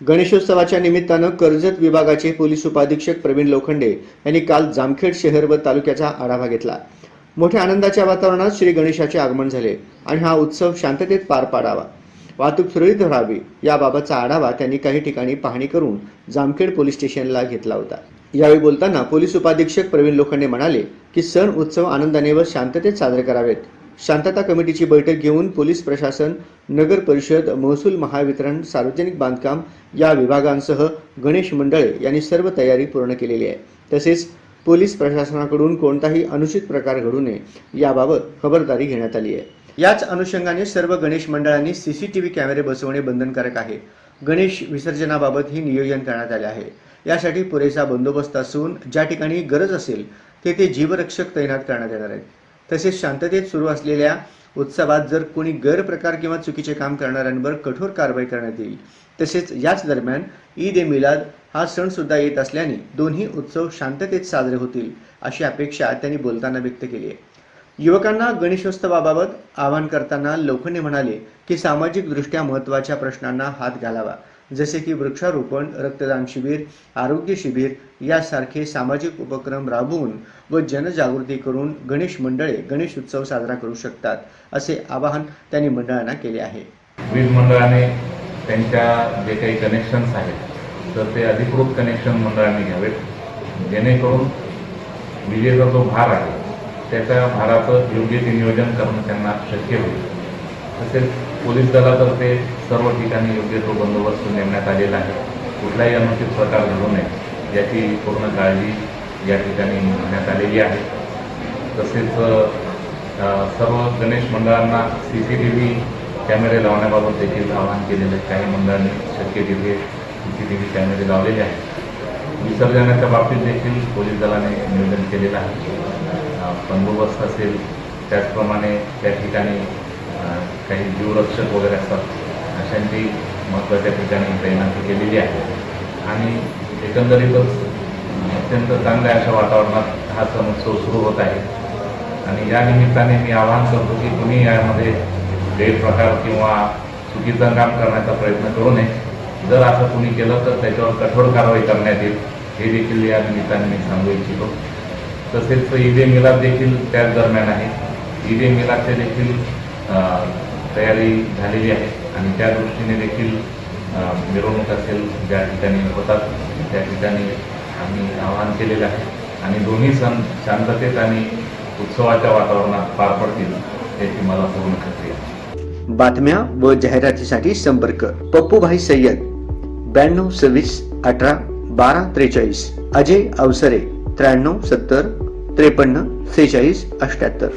गणेशोत्सवाच्या निमित्तानं कर्जत विभागाचे पोलीस उपाधीक्षक प्रवीण लोखंडे यांनी काल जामखेड शहर व तालुक्याचा आढावा घेतला. मोठ्या आनंदाच्या वातावरणात श्री गणेशाचे आगमन झाले आणि हा उत्सव शांततेत पार पाडावा. वाहतूक सुरळीत राहावी याबाबतचा आढावा त्यांनी काही ठिकाणी पाहणी करून जामखेड पोलीस स्टेशनला घेतला होता. यावेळी बोलताना पोलीस उपाधीक्षक प्रवीण लोखंडे म्हणाले की सण उत्सव आनंदाने व शांततेत साजरे करावेत. शांतता कमिटीची बैठक घेऊन पोलीस प्रशासन नगर परिषद महसूल महावितरण सार्वजनिक बांधकाम या विभागांसह गणेश मंडळे यांनी सर्व तयारी पूर्ण केलेली आहे. तसेच पोलीस प्रशासनाकडून कोणताही अनुचित प्रकार घडू नये याबाबत खबरदारी घेण्यात आली आहे. याच अनुषंगाने सर्व गणेश मंडळांनी सीसीटीव्ही कॅमेरे बसवणे बंधनकारक आहे. गणेश विसर्जनाबाबतही नियोजन करण्यात आले आहे. यासाठी पुरेसा बंदोबस्त असून ज्या ठिकाणी गरज असेल तेथे जीवरक्षक तैनात करण्यात येणार आहेत. तसेच शांततेत सुरू असलेल्या उत्सवात जर कोणी गैरप्रकार किंवा चुकीचे काम करणाऱ्यांवर कठोर कारवाई करण्यात येईल. तसेच याच दरम्यान ईद ए मिलाद हा सण सुद्धा येत असल्याने दोन्ही उत्सव शांततेत साजरे होतील अशी अपेक्षा त्यांनी बोलताना व्यक्त केली आहे. युवकांना गणेशोत्सवाबाबत आवाहन करताना लोखंडे म्हणाले की सामाजिक दृष्ट्या महत्त्वाच्या प्रश्नांना हात घालावा. जसे की वृक्षारोपण रक्तदान शिबिर आरोग्य शिबिर यासारखे सामाजिक उपक्रम राबवून व जनजागृती करून गणेश मंडळे गणेश उत्सव साजरा करू शकतात असे आवाहन त्यांनी मंडळांना केले आहे. वीज मंडळाने त्यांच्या जे काही कनेक्शन्स आहेत तर ते अधिकृत कनेक्शन मंडळांनी घ्यावेत. जेणेकरून विजेचा जो भार आहे त्याच्या भाराचं योग्य ते नियोजन करणं त्यांना शक्य होईल. तसेच पोलीस दलातर्फे सर्व ठिकाणी योग्य तो बंदोबस्त नेमण्यात आलेला आहे. कुठलाही अनुचित प्रकार घडू नये याची पूर्ण काळजी या ठिकाणी घेण्यात आलेली आहे. तसेच सर्व गणेश मंडळांना सी सी टी व्ही कॅमेरे लावण्याबाबत देखील आवाहन केलेलं आहे. काही मंडळांनी शक्य तिथे सी सी टी व्ही कॅमेरे लावलेले आहेत. विसर्जनाच्या बाबतीत देखील पोलीस दलाने नियोजन केलेलं आहे. बंदोबस्त असेल त्याचप्रमाणे त्या ठिकाणी काही जीवरक्षक वगैरे असतात अशांची महत्त्वाच्या ठिकाणी तैनाती केलेली आहे. आणि एकंदरीतच अत्यंत चांगल्या अशा वातावरणात हा सण उत्सव सुरू होत आहे. आणि या निमित्ताने मी आवाहन करतो की कुणी यामध्ये गैरप्रकार किंवा चुकीचं काम करण्याचा प्रयत्न करू नये. जर असं कुणी केलं तर त्याच्यावर कठोर कारवाई करण्यात येईल हे देखील या निमित्ताने मी सांगू इच्छितो. तसेच ईद ए मिलाद देखील त्याच दरम्यान आहे. ईद ए मिलादचे देखील तयारी झालेली आहे. आणि त्या दृष्टीने देखील मिरवणूक असेल ज्या ठिकाणी होतात त्या ठिकाणी आम्ही आवाहन केलेलं आहे. आणि दोन्ही सण शांततेत आणि उत्सवाच्या वातावरणात पार पडतील याची मला पूर्ण खात्री आहे. बातम्या व जाहिरातीसाठी संपर्क पप्पूभाई सय्यद ब्याण्णव सव्वीस अठरा बारा त्रेचाळीस अजय अवसरे त्र्याण्णव सत्तर त्रेपन्न सेहेचाळीस अठ्याहत्तर.